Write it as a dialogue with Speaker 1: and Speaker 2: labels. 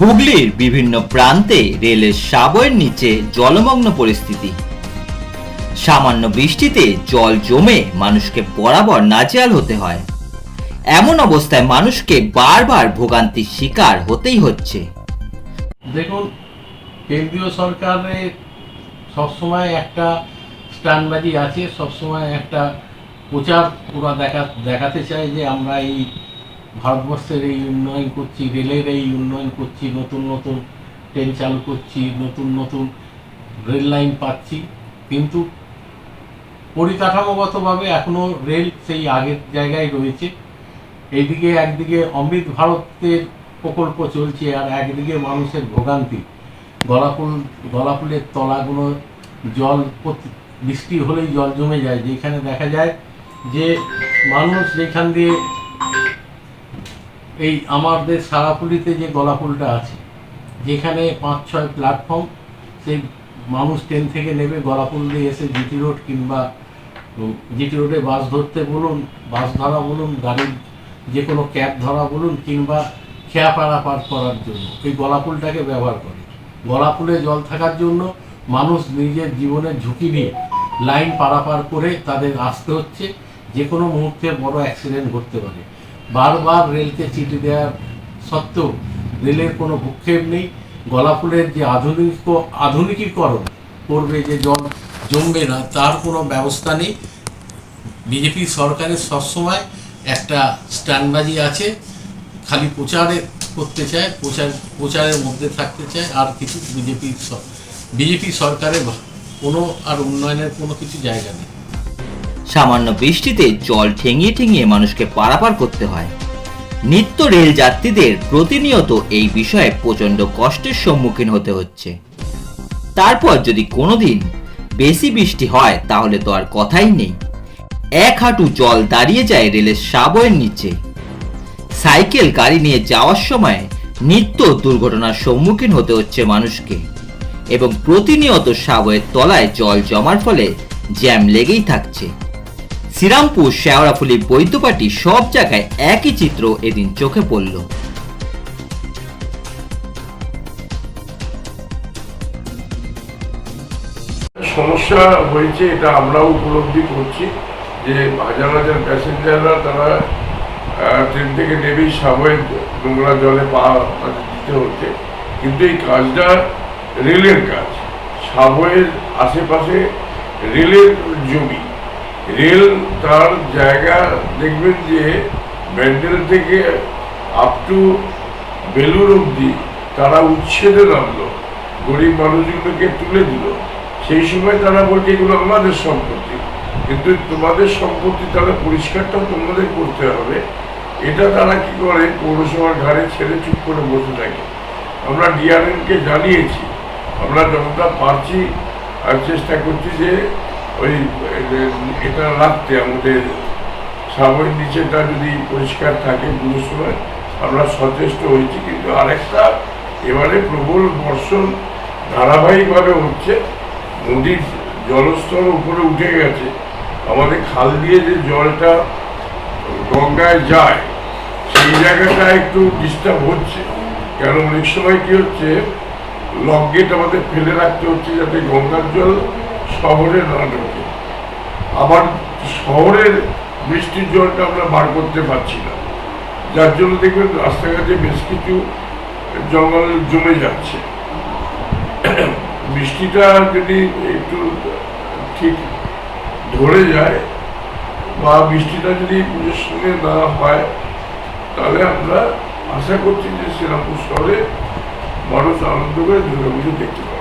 Speaker 1: হুগলির বিভিন্ন প্রান্তে রেলের সাবয়ের নিচে জলমগ্ন পরিস্থিতি। সামান্য বৃষ্টিতে জল জমে মানুষকে বরাবর নাজেহাল হতে হয়। এমন অবস্থায় মানুষকে বারবার ভোগান্তির শিকার হতেই হচ্ছে।
Speaker 2: দেখুন, কেন্দ্রীয় সরকারের সবসময় একটা স্ট্যান্ডবাজি আছে, সবসময় একটা প্রচার ওরা দেখা দেখাতে চায় যে আমরা এই ভারতবর্ষের এই উন্নয়ন করছি, রেলের এই উন্নয়ন করছি, নতুন নতুন ট্রেন চালু করছি, নতুন নতুন রেল লাইন পাচ্ছি। কিন্তু পরিকাঠামোগতভাবে এখনও রেল সেই আগের জায়গায় রয়েছে। এইদিকে একদিকে অমৃত ভারতের প্রকল্প চলছে আর একদিকে মানুষের ভোগান্তি। গলাফুল, গলাফুলের তলাগুলো জল বৃষ্টি হলেই জল জমে যায়। যেখানে দেখা যায় যে মানুষ যেখান দিয়ে এই আমাদের সারাপুলিতে যে গলাফুলটা আছে, যেখানে পাঁচ, ছয় প্ল্যাটফর্ম সেই মানুষ ট্রেন থেকে নেবে গলাফুল দিয়ে এসে জিটি রোড কিংবা জিটি রোডে বাস ধরতে বলুন, বাস ধরা বলুন, গাড়ির যে কোনো ক্যাব ধরা বলুন কিংবা খেয়া পাড়া পার করার জন্য, এই গলাফুলটাকে ব্যবহার করে। গলাফুলে জল থাকার জন্য মানুষ নিজের জীবনের ঝুঁকি নিয়ে লাইন পারাপার করে তাদের আসতে হচ্ছে, যে কোনো মুহূর্তে বড় অ্যাক্সিডেন্ট ঘটতে পারে। বারবার রেলকে চিঠি দেওয়ার সত্ত্বেও রেলের কোনো ভূক্ষেপ নেই। গলাফুলের যে আধুনিক আধুনিকীকরণ করবে যে জল জমবে না, তার কোনো ব্যবস্থা নেই। বিজেপি সরকারের সবসময় একটা স্ট্যান্ডবাজি আছে, খালি প্রচারে করতে চায়, প্রচার প্রচারের মধ্যে থাকতে চায়, আর কিছু বিজেপি বিজেপি সরকারের কোনো আর উন্নয়নের কোনো কিছু জায়গা নেই।
Speaker 1: সামান্য বৃষ্টিতে জল ঠেঙিয়ে ঠেঙিয়ে মানুষকে পারাপার করতে হয়। নিত্য রেল যাত্রীদের প্রতিনিয়ত এই বিষয়ে প্রচণ্ড কষ্টের সম্মুখীন হতে হচ্ছে। তারপর যদি কোনোদিন বেশি বৃষ্টি হয়, তাহলে তো আর কথাই নেই। এক হাঁটু জল দাঁড়িয়ে যায় রেলের সাবয়ের নিচে। সাইকেল, গাড়ি নিয়ে যাওয়ার সময় নিত্য দুর্ঘটনার সম্মুখীন হতে হচ্ছে মানুষকে এবং প্রতিনিয়ত সাবয়ের তলায় জল জমার ফলে জ্যাম লেগেই থাকছে। শ্রীরামপুর, শেওড়াফুলি, বৈদ্যপাটি সব জায়গায় একই চিত্র এদিন চোখে পড়ল।
Speaker 3: সমস্যা হয়েছে, এটা আমরাও উপলব্ধি করছি যে হাজার হাজার প্যাসেঞ্জাররা তারা ট্রেন থেকে নেবেই সাবয়ের নোংরা জলে পা দিতে হচ্ছে। কিন্তু এই কাজটা রেলের কাজ। সাবয়ের আশেপাশে রেলের জমি। রেল তার জায়গা দেখবেন যে ব্যান্ডেল থেকে আপ টু বেলুর অবধি তারা উচ্ছেদে নামলো। গরিব মানুষগুলোকে তুলে দিল। সেই সময় তারা বলছে, এগুলো আমাদের সম্পত্তি। কিন্তু তোমাদের সম্পত্তি তাহলে পরিষ্কারটা তোমাদের করতে হবে। এটা তারা কি করে? পৌরসভার ঘাড়ে ছেড়ে চুপ করে বসে থাকে। আমরা ডিআরএনকে জানিয়েছি। আমরা যতটা পারছি আর চেষ্টা করছি যে ওই এটা রাখতে আমাদের সাবয়ের নিচেটা যদি পরিষ্কার থাকে পুরো সময়, আমরা সচেষ্ট হয়েছি, কিন্তু আরেকটা এবারে প্রবল বর্ষণ ধারাবাহিকভাবে হচ্ছে, নদীর জলস্তর উপরে উঠে গেছে। আমাদের খাল দিয়ে যে জলটা গঙ্গায় যায়, সেই জায়গাটা একটু ডিস্টার্ব হচ্ছে। কেন অনেক সময় কি হচ্ছে লক গেট আমাদের ফেলে রাখতে হচ্ছে যাতে গঙ্গার জল শহরে না ঢোকে আবার শহরের বৃষ্টির জলটা আমরা বার করতে পারছি না। যার জন্য দেখবেন রাস্তাঘাটে বেশ কিছু জঙ্গল জমে যাচ্ছে। বৃষ্টিটা যদি একটু ঠিক ধরে যায় বা বৃষ্টিটা যদি পুজোর সঙ্গে না হয়, তাহলে আমরা আশা করছি যে শ্রীরামপুর শহরে মানুষ আনন্দ করে দুর্গাপুজো দেখতে পাবে।